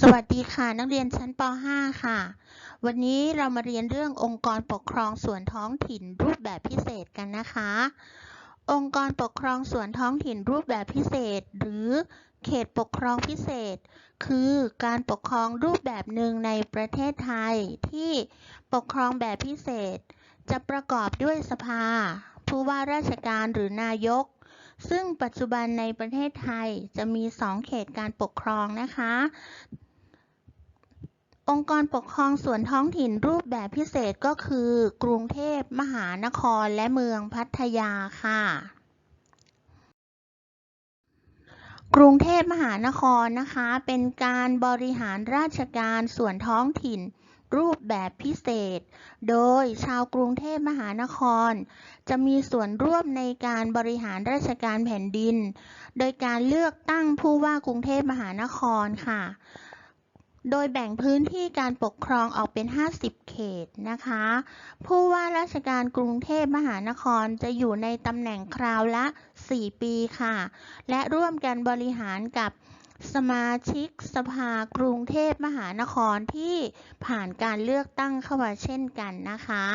สวัสดีค่ะ นักเรียนชั้นป .5 ค่ะ วันนี้เรามาเรียนเรื่ององค์กรปกครองส่วนท้องถิ่นรูปแบบพิเศษกันนะคะ องค์กรปกครองส่วนท้องถิ่นรูปแบบพิเศษ หรือเขตปกครองพิเศษ คือการปกครองรูปแบบหนึ่งในประเทศไทยที่ปกครองแบบพิเศษ จะประกอบด้วยสภา ผู้ว่าราชการหรือนายก ซึ่งปัจจุบันในประเทศไทยจะมี 2 เขตการปกครองนะคะ องค์กรปกครองส่วนท้องถิ่นรูปแบบพิเศษก็คือ กรุงเทพมหานครและเมืองพัทยาค่ะ กรุงเทพมหานครนะคะ เป็นการบริหารราชการส่วนท้องถิ่นรูปแบบพิเศษ โดยชาวกรุงเทพมหานคร จะมีส่วนร่วมในการบริหารราชการแผ่นดิน โดยการเลือกตั้งผู้ว่ากรุงเทพมหานครค่ะ โดยแบ่งพื้นที่การปกครองออกเป็น 50 เขตนะคะ ผู้ว่าราชการกรุงเทพมหานครจะอยู่ในตำแหน่งคราวละ 4 ปีค่ะ และร่วมกันบริหารกับสมาชิกสภากรุงเทพมหานครที่ผ่านการเลือกตั้งเข้ามาเช่นกันนะคะ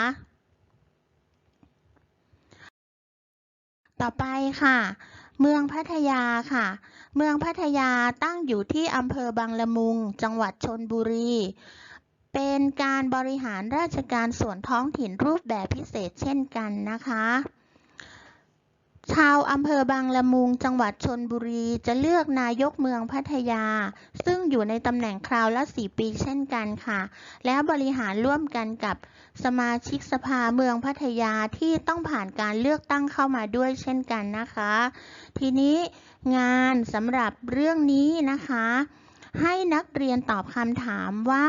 ต่อไปค่ะ เมืองพัทยาค่ะ เมืองพัทยาตั้งอยู่ที่อำเภอบางละมุง จังหวัดชนบุรี เป็นการบริหารราชการส่วนท้องถิ่นรูปแบบพิเศษเช่นกันนะคะ ชาวอำเภอบางละมุงจังหวัดชนบุรีจะเลือกนายกเมืองพัทยา ซึ่งอยู่ในตำแหน่งคราวละ4ปีเช่นกันค่ะ แล้วบริหารร่วมกันกับสมาชิกสภาเมืองพัทยาที่ต้องผ่านการเลือกตั้งเข้ามาด้วยเช่นกันนะคะ ทีนี้งานสำหรับเรื่องนี้นะคะ ให้นักเรียนตอบคำถามว่า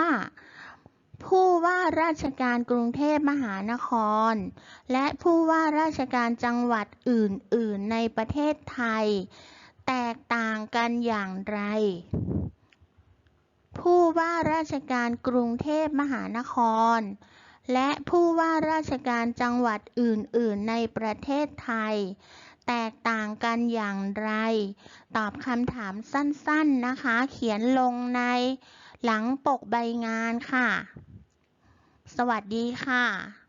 ว่าราชการกรุงเทพมหานคร และผู้ว่าราชการจังหวัดอื่น ๆ ในประเทศไทย แตกต่างกันอย่างไร ผู้ว่าราชการกรุงเทพมหานคร และผู้ว่าราชการจังหวัดอื่น ๆ ในประเทศไทย แตกต่างกันอย่างไร ตอบคำถามสั้น ๆ นะคะ เขียนลงในหลังปกใบงานค่ะ สวัสดีค่ะ